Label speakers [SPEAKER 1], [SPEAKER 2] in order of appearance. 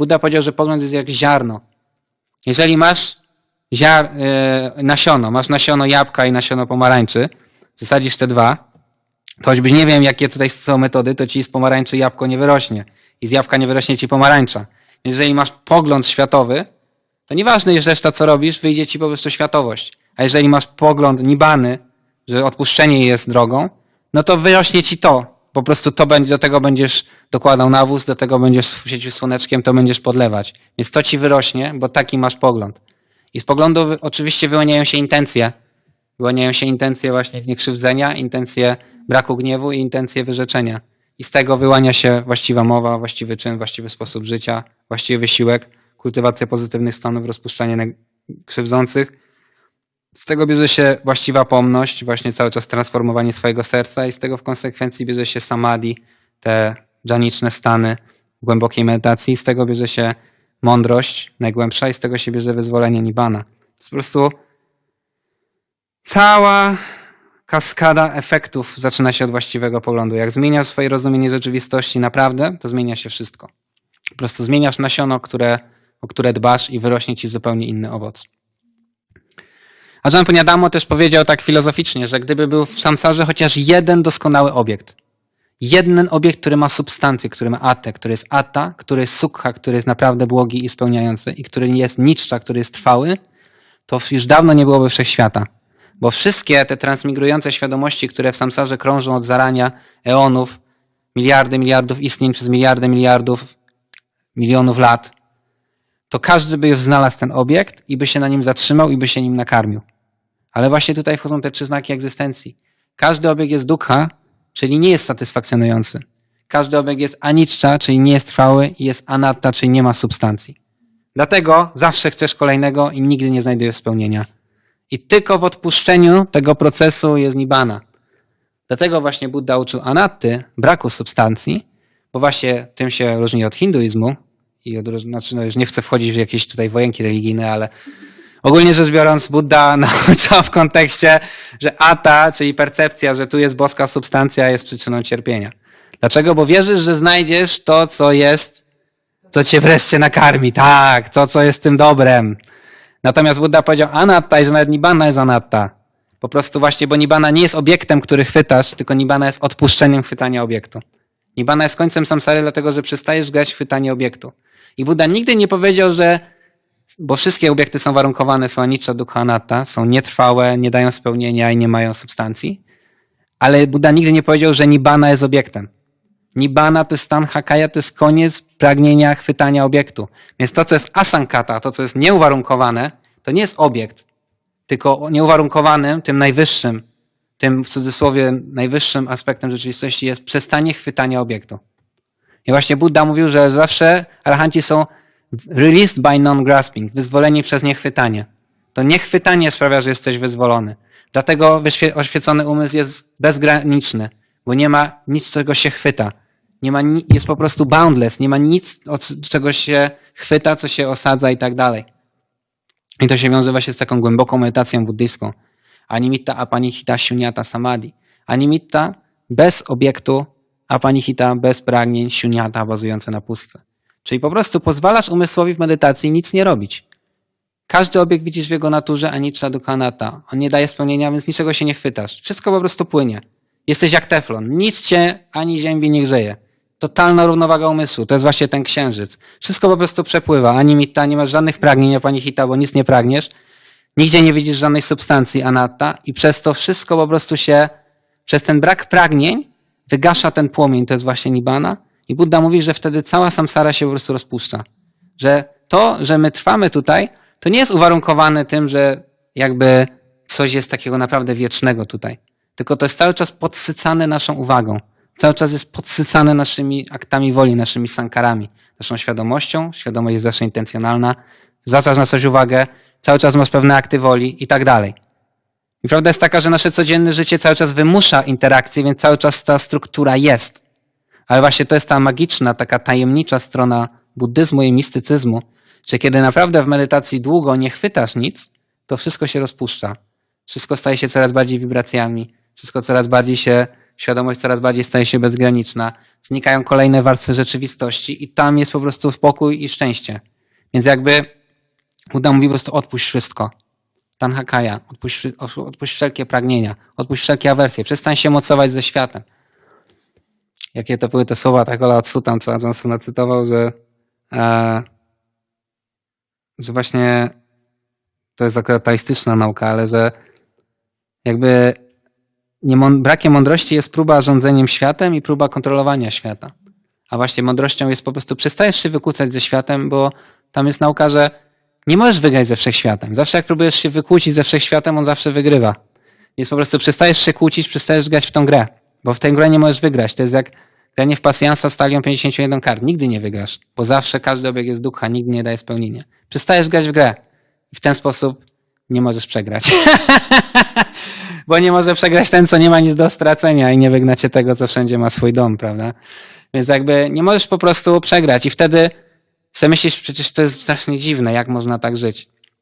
[SPEAKER 1] Buddha powiedział, że pogląd jest jak ziarno. Jeżeli masz ziar, e, nasiono, masz nasiono jabłka i nasiono pomarańczy, zasadzisz te dwa, to choćbyś nie wiem, jakie tutaj są metody, to ci z pomarańczy jabłko nie wyrośnie. I z jabłka nie wyrośnie ci pomarańcza. Więc jeżeli masz pogląd światowy, to nieważne jest reszta, co robisz, wyjdzie ci po prostu światowość. A jeżeli masz pogląd nibany, że odpuszczenie jest drogą, no to wyrośnie ci to. Po prostu to będzie, do tego będziesz dokładał nawóz, do tego będziesz świecił słoneczkiem, to będziesz podlewać. Więc to ci wyrośnie, bo taki masz pogląd. I z poglądu oczywiście wyłaniają się intencje. Wyłaniają się intencje właśnie niekrzywdzenia, intencje braku gniewu i intencje wyrzeczenia. I z tego wyłania się właściwa mowa, właściwy czyn, właściwy sposób życia, właściwy wysiłek, kultywacja pozytywnych stanów, rozpuszczanie krzywdzących. Z tego bierze się właściwa pomność, właśnie cały czas transformowanie swojego serca i z tego w konsekwencji bierze się samadhi, te dżaniczne stany głębokiej medytacji, z tego bierze się mądrość najgłębsza i z tego się bierze wyzwolenie nibbana. To po prostu cała kaskada efektów zaczyna się od właściwego poglądu. Jak zmieniasz swoje rozumienie rzeczywistości naprawdę, to zmienia się wszystko. Po prostu zmieniasz nasiono, które, o które dbasz i wyrośnie ci zupełnie inny owoc. Ajahn Punyadamo też powiedział tak filozoficznie, że gdyby był w samsarze chociaż jeden doskonały obiekt, jeden obiekt, który ma substancję, który ma atę, który jest ata, który jest sukha, który jest naprawdę błogi i spełniający i który jest niczcza, który jest trwały, to już dawno nie byłoby wszechświata. Bo wszystkie te transmigrujące świadomości, które w samsarze krążą od zarania eonów, miliardy, miliardów istnień przez miliardy, miliardów, milionów lat, to każdy by znalazł ten obiekt i by się na nim zatrzymał i by się nim nakarmił. Ale właśnie tutaj wchodzą te trzy znaki egzystencji. Każdy obiekt jest dukkha, czyli nie jest satysfakcjonujący. Każdy obiekt jest anicza, czyli nie jest trwały i jest anatta, czyli nie ma substancji. Dlatego zawsze chcesz kolejnego i nigdy nie znajdujesz spełnienia. I tylko w odpuszczeniu tego procesu jest nibbana. Dlatego właśnie Buddha uczył anatty, braku substancji, bo właśnie tym się różni od hinduizmu. I od, znaczy, no już nie chcę wchodzić w jakieś tutaj wojenki religijne, ale ogólnie rzecz biorąc, Buddha nauczał w kontekście, że ata, czyli percepcja, że tu jest boska substancja, jest przyczyną cierpienia. Dlaczego? Bo wierzysz, że znajdziesz to, co jest, co cię wreszcie nakarmi. Tak, to, co jest tym dobrem. Natomiast Buddha powiedział anatta i że nawet nibbana jest anatta. Po prostu właśnie, bo nibbana nie jest obiektem, który chwytasz, tylko nibbana jest odpuszczeniem chwytania obiektu. Nibbana jest końcem samsary, dlatego że przestajesz grać w chwytanie obiektu. I Buddha nigdy nie powiedział, że bo wszystkie obiekty są warunkowane, są anicza, dukkha, są nietrwałe, nie dają spełnienia i nie mają substancji. Ale Buddha nigdy nie powiedział, że nibbana jest obiektem. Nibbana to jest stan hakaya, to jest koniec pragnienia chwytania obiektu. Więc to, co jest asankata, to, co jest nieuwarunkowane, to nie jest obiekt, tylko nieuwarunkowanym, tym najwyższym, tym w cudzysłowie najwyższym aspektem rzeczywistości jest przestanie chwytania obiektu. I właśnie Buddha mówił, że zawsze arahanci są released by non-grasping, wyzwoleni przez niechwytanie. To niechwytanie sprawia, że jesteś wyzwolony. Dlatego oświecony umysł jest bezgraniczny, bo nie ma nic, czego się chwyta. Nie ma, jest po prostu boundless, nie ma nic, od czego się chwyta, co się osadza i tak dalej. I to się wiąże właśnie z taką głęboką medytacją buddyjską. Animitta apanihita shunyata samadhi. Animitta bez obiektu, apanihita bez pragnień, shunyata bazujące na pustce. Czyli po prostu pozwalasz umysłowi w medytacji nic nie robić. Każdy obiekt widzisz w jego naturze, anicza dukanata. On nie daje spełnienia, więc niczego się nie chwytasz. Wszystko po prostu płynie. Jesteś jak teflon. Nic cię ani ziemi nie grzeje. Totalna równowaga umysłu. To jest właśnie ten księżyc. Wszystko po prostu przepływa. Ani mitta, nie masz żadnych pragnień, a pani hita, bo nic nie pragniesz. Nigdzie nie widzisz żadnej substancji anatta i przez to wszystko po prostu się, przez ten brak pragnień wygasza ten płomień, to jest właśnie nibbana. I Buddha mówi, że wtedy cała samsara się po prostu rozpuszcza. Że to, że my trwamy tutaj, to nie jest uwarunkowane tym, że jakby coś jest takiego naprawdę wiecznego tutaj. Tylko to jest cały czas podsycane naszą uwagą. Cały czas jest podsycane naszymi aktami woli, naszymi sankarami, naszą świadomością. Świadomość jest zawsze intencjonalna. Zwracasz na coś uwagę, cały czas masz pewne akty woli i tak dalej. I prawda jest taka, że nasze codzienne życie cały czas wymusza interakcję, więc cały czas ta struktura jest. Ale właśnie to jest ta magiczna, taka tajemnicza strona buddyzmu i mistycyzmu, że kiedy naprawdę w medytacji długo nie chwytasz nic, to wszystko się rozpuszcza. Wszystko staje się coraz bardziej wibracjami, wszystko coraz bardziej się świadomość coraz bardziej staje się bezgraniczna, znikają kolejne warstwy rzeczywistości i tam jest po prostu spokój i szczęście. Więc jakby Buddha mówi po prostu odpuść wszystko. Tanhakaya, odpuść, odpuść wszelkie pragnienia, odpuść wszelkie awersje, przestań się mocować ze światem. Jakie to były te słowa Takola Otsutam, co Johnson cytował, że, e, że właśnie to jest akurat taistyczna nauka, ale że jakby niemą- brakiem mądrości jest próba rządzeniem światem i próba kontrolowania świata. A właśnie mądrością jest po prostu przestajesz się wykłócać ze światem, bo tam jest nauka, że nie możesz wygrać ze wszechświatem. Zawsze jak próbujesz się wykłócić ze wszechświatem, on zawsze wygrywa. Więc po prostu przestajesz się kłócić, przestajesz grać w tą grę. Bo w tej grze nie możesz wygrać. To jest jak granie w pasjansa z talią 51 kart. Nigdy nie wygrasz, bo zawsze każdy obieg jest ducha, nigdy nie daje spełnienia. Przestajesz grać w grę. I w ten sposób nie możesz przegrać. bo nie może przegrać ten, co nie ma nic do stracenia i nie wygnacie tego, co wszędzie ma swój dom, prawda? Więc jakby nie możesz po prostu przegrać i wtedy sobie myślisz, przecież to jest strasznie dziwne, jak można tak żyć.